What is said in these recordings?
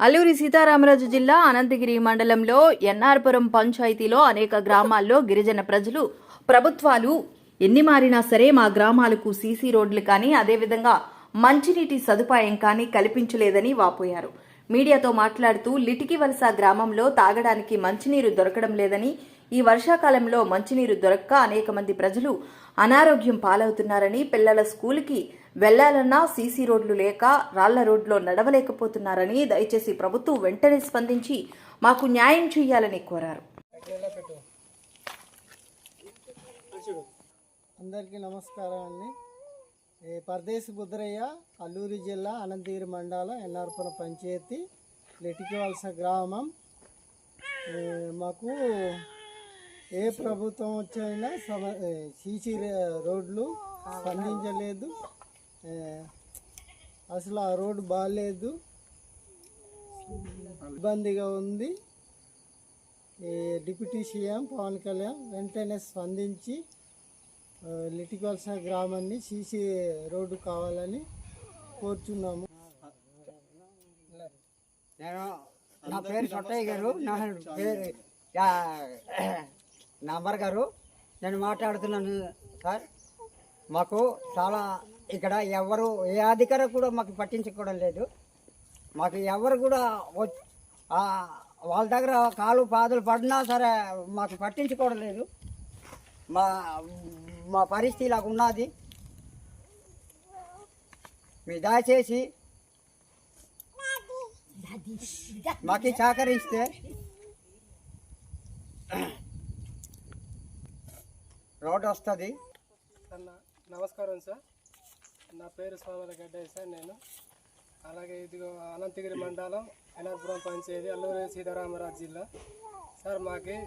అల్లూరి సీతారామరాజు జిల్లా అనంతగిరి మండలంలో ఎన్ఆర్పురం పంచాయతీలో అనేక గ్రామాల్లో గిరిజన ప్రజలు ప్రభుత్వాలు ఎన్ని మారినా సరే మా గ్రామాలకు సీసీ రోడ్లు కానీ అదేవిధంగా మంచినీటి సదుపాయం కానీ కల్పించలేదని వాపోయారు. మీడియాతో మాట్లాడుతూ లిటికి వలస గ్రామంలో తాగడానికి మంచినీరు దొరకడం లేదని ఈ వర్షాకాలంలో మంచినీరు దొరక్క అనేక మంది ప్రజలు అనారోగ్యం పాలవుతున్నారని పిల్లల స్కూల్కి వెళ్ళాలన్నా సీసీ రోడ్లు లేక రాళ్ళ రోడ్లో నడవలేకపోతున్నారని దయచేసి ప్రభుత్వం వెంటనే స్పందించి మాకు న్యాయం చేయాలని కోరారు. అందరికీ నమస్కారం అండి పరదేశి బుద్రయ్య అల్లూరి జిల్లా అనంతగిరి మండలం ఎన్ఆర్పురం పంచాయతీ లెటికివలస గ్రామం. మాకు ఏ ప్రభుత్వం వచ్చినా సమ సీసీ రోడ్లు స్పందించలేదు. అసలు ఆ రోడ్డు బాగాలేదు ఇబ్బందిగా ఉంది. ఈ డిప్యూటీ సీఎం పవన్ కళ్యాణ్ వెంటనే స్పందించి ఆ, గ్రామాన్ని సీసీ రోడ్డు కావాలని కోరుచున్నాము. నేను నా పేరు సొట్టయ్య గారు. నా పేరు నా నంబర్ గారు నేను మాట్లాడుతున్నాను సార్. మాకు చాలా ఇక్కడ ఎవరు ఏ అధికారం కూడా మాకు పట్టించుకోవడం లేదు. మాకు ఎవరు కూడా వాళ్ళ దగ్గర కాలు పాదలు పడినా సరే మాకు పట్టించుకోవడం లేదు. మా మా పరిస్థితి ఇలాగ ఉన్నది. మీరు దయచేసి మాకు సహకరిస్తే రోడ్ వస్తుంది. నమస్కారం సార్. నా పేరు సోమల గడ్డయ్య సార్ నేను. అలాగే ఇదిగో అనంతగిరి మండలం ఎనపురం పంచాయతీ అల్లూరి సీతారామరాజు జిల్లా. సార్ మాకి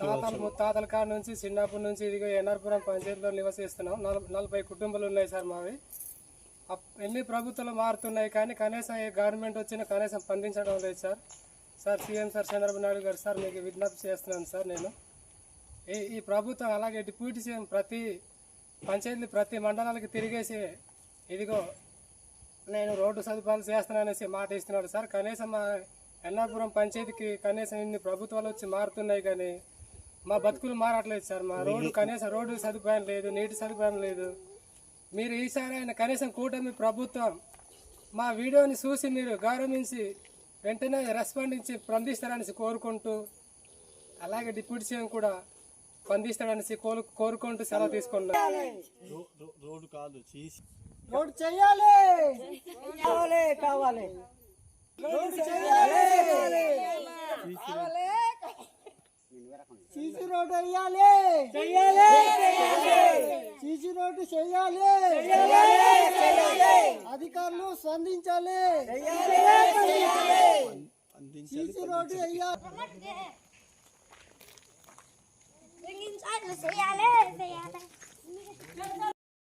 తాతల ముత్తాతల కాడ నుంచి చిన్నప్పటి నుంచి ఇదిగో ఎన్ఆర్పురం పంచాయతీలో నివసిస్తున్నాం. నల- నలభై కుటుంబాలు ఉన్నాయి సార్ మావి. అప్- ఎన్ని ప్రభుత్వాలు మారుతున్నాయి కానీ కనీసం ఏ గవర్నమెంట్ వచ్చినా కనీసం స్పందించడం లేదు sir. Sir CM sir Chandrababu Naidu గారు సార్ మీకు విజ్ఞప్తి చేస్తున్నాను సార్ నేను. ఈ ఈ ప్రభుత్వం అలాగే డిప్యూటీ సీఎం ప్రతి పంచాయతీ ప్రతి మండలానికి తిరిగేసి ఇదిగో నేను రోడ్డు సదుపాయాలు చేస్తాననేసి మాట ఇస్తున్నాడు సార్. కనీసం మా ఎన్నాపురం పంచాయతీకి కనీసం ఇన్ని ప్రభుత్వాలు వచ్చి మారుతున్నాయి కానీ మా బతుకులు మారట్లేదు సార్. మా రోడ్డు కనీసం రోడ్డు సదుపాయం లేదు నీటి సదుపాయం లేదు. మీరు ఈసారి అయినా కనీసం కూటమి ప్రభుత్వం మా వీడియోని చూసి మీరు గౌరవించి వెంటనే రెస్పాండించి స్పందిస్తారనేసి కోరుకుంటూ అలాగే డిప్యూటీ సీఎం కూడా స్పందిస్తాడనేసి కోరు కోరుకుంటూ సెలవు తీసుకున్నాను రోడ్డు చేయాలి కావాలి కావాలి. సీసీ రోడ్డు వేయాలి. సీసీ రోడ్డు చేయాలి అధికారులు స్పందించాలి. సీసీ రోడ్డు వేయాలి. செய்ய